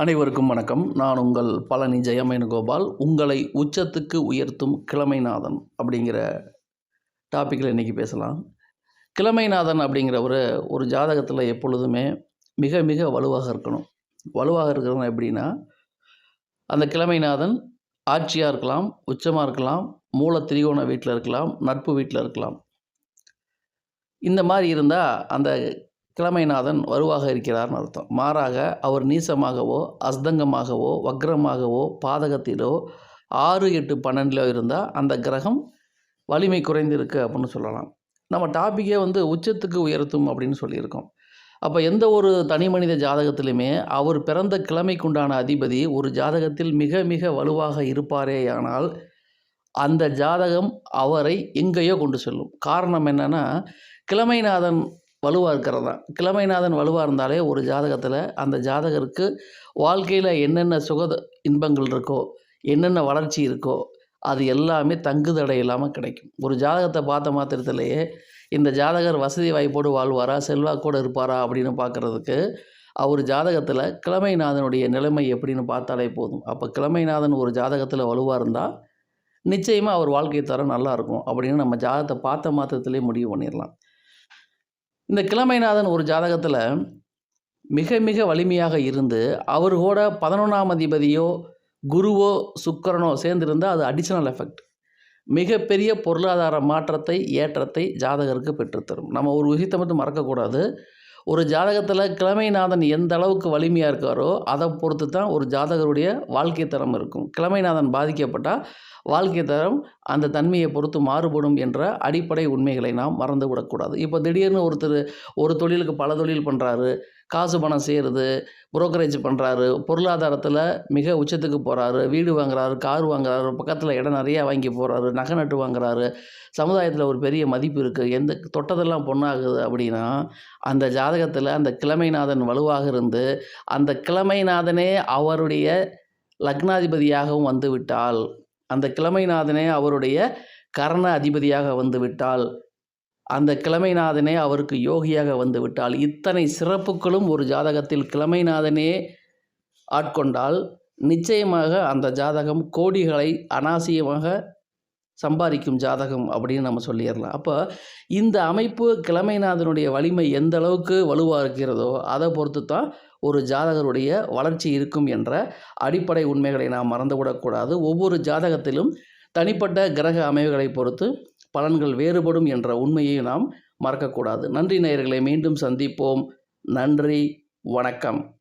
அனைவருக்கும் வணக்கம். நான் உங்கள் பழனி ஜெயமேனுகோபால். உங்களை உச்சத்துக்கு உயர்த்தும் கிழமைநாதன் அப்படிங்கிற டாப்பிக்கில் இன்றைக்கி பேசலாம். கிழமைநாதன் அப்படிங்கிற ஒரு ஒரு ஜாதகத்தில் எப்பொழுதுமே மிக மிக வலுவாக இருக்கணும். வலுவாக இருக்கிறது எப்படின்னா அந்த கிழமைநாதன் ஆட்சியாக இருக்கலாம் உச்சமாக இருக்கலாம் மூல திரிகோண வீட்டில் இருக்கலாம் நட்பு வீட்டில் இருக்கலாம். இந்த மாதிரி இருந்தால் அந்த கிழமைநாதன் வலுவாக இருக்கிறார்னு அர்த்தம். மாறாக அவர் நீசமாகவோ அஸ்தங்கமாகவோ வக்ரமாகவோ பாதகத்திலோ ஆறு எட்டு பன்னெண்டிலோ இருந்தால் அந்த கிரகம் வலிமை குறைந்திருக்கு அப்படின்னு சொல்லலாம். நம்ம டாப்பிக்கே வந்து உச்சத்துக்கு உயர்த்தும் அப்படின்னு சொல்லியிருக்கோம். அப்போ எந்த ஒரு தனி மனித ஜாதகத்திலுமே அவர் பிறந்த கிழமைக்குண்டான அதிபதி ஒரு ஜாதகத்தில் மிக மிக வலுவாக இருப்பாரேயானால் அந்த ஜாதகம் அவரை எங்கேயோ கொண்டு செல்லும். காரணம் என்னென்னா கிழமைநாதன் வலுவாக இருக்கிறது? தான் கிழமைநாதன் வலுவாக இருந்தாலே ஒரு ஜாதகத்தில் அந்த ஜாதகருக்கு வாழ்க்கையில் என்னென்ன சுக இன்பங்கள் இருக்கோ என்னென்ன வளர்ச்சி இருக்கோ அது எல்லாமே தங்குதடை இல்லாமல் கிடைக்கும். ஒரு ஜாதகத்தை பார்த்த மாத்திரத்திலேயே இந்த ஜாதகர் வசதி வாய்ப்போடு வாழ்வாரா செல்வாக்கோடு இருப்பாரா அப்படின்னு பார்க்குறதுக்கு அவர் ஜாதகத்தில் கிழமைநாதனுடைய நிலைமை எப்படின்னு பார்த்தாலே போதும். அப்போ கிழமைநாதன் ஒரு ஜாதகத்தில் வலுவாக இருந்தால் நிச்சயமாக அவர் வாழ்க்கை தரம் நல்லாயிருக்கும் அப்படின்னு நம்ம ஜாதகத்தை பார்த்த மாத்திரத்திலே முடிவு பண்ணிடலாம் இந்த கிழமைநாதன் ஒரு ஜாதகத்தில் மிக மிக வலிமையாக இருந்து அவர் கூட பதினொன்றாம் அதிபதியோ குருவோ சுக்கரனோ சேர்ந்திருந்தால் அது அடிஷனல் எஃபெக்ட் மிகப்பெரிய பொருளாதார மாற்றத்தை ஏற்றத்தை ஜாதகருக்கு பெற்றுத்தரும். நம்ம ஒரு விஷயத்தை மட்டும் மறக்கக்கூடாது. ஒரு ஜாதகத்தில் கிழமைநாதன் எந்த அளவுக்கு வலிமையாக இருக்காரோ அதை பொறுத்து தான் ஒரு ஜாதகருடைய வாழ்க்கை தரம் இருக்கும். கிழமைநாதன் பாதிக்கப்பட்டால் வாழ்க்கை தரம் அந்த தன்மையை பொறுத்து மாறுபடும் என்ற அடிப்படை உண்மைகளை நாம் மறந்து விடக்கூடாது இப்போ திடீர்னு ஒருத்தர் ஒரு தொழிலுக்கு பல தொழில் பண்ணுறாரு காசு பணம் செய்கிறது புரோக்கரேஜ் பண்ணுறாரு பொருளாதாரத்தில் மிக உச்சத்துக்கு போகிறாரு வீடு வாங்குறாரு கார் வாங்குறாரு பக்கத்தில் இடம் நிறையா வாங்கி போகிறாரு நகை நட்டு வாங்குறாரு சமுதாயத்தில் ஒரு பெரிய மதிப்பு இருக்குது எந்த தொட்டதெல்லாம் பொண்ணாகுது அப்படின்னா அந்த ஜாதகத்தில் அந்த கிழமைநாதன் வலுவாக இருந்து அந்த கிழமைநாதனே அவருடைய லக்னாதிபதியாகவும் வந்துவிட்டால் அந்த கிழமைநாதனே அவருடைய கரண அதிபதியாக வந்துவிட்டால் அந்த கிழமைநாதனே அவருக்கு யோகியாக வந்துவிட்டால் இத்தனை சிறப்புகளும் ஒரு ஜாதகத்தில் கிழமைநாதனே ஆட்கொண்டால் நிச்சயமாக அந்த ஜாதகம் கோடிகளை அனாவசியமாக சம்பாதிக்கும் ஜாதகம் அப்படின்னு நம்ம சொல்லிடலாம். அப்போ இந்த அமைப்பு கிழமைநாதனுடைய வலிமை எந்த அளவுக்கு வலுவாக இருக்கிறதோ அதை பொறுத்து தான் ஒரு ஜாதகருடைய வளர்ச்சி இருக்கும் என்ற அடிப்படை உண்மைகளை நாம் மறந்துவிடக்கூடாது. ஒவ்வொரு ஜாதகத்திலும் தனிப்பட்ட கிரக அமைவுகளை பொறுத்து பலன்கள் வேறுபடும் என்ற உண்மையை நாம் மறக்கக்கூடாது. நன்றி நேயர்களை மீண்டும் சந்திப்போம். நன்றி வணக்கம்.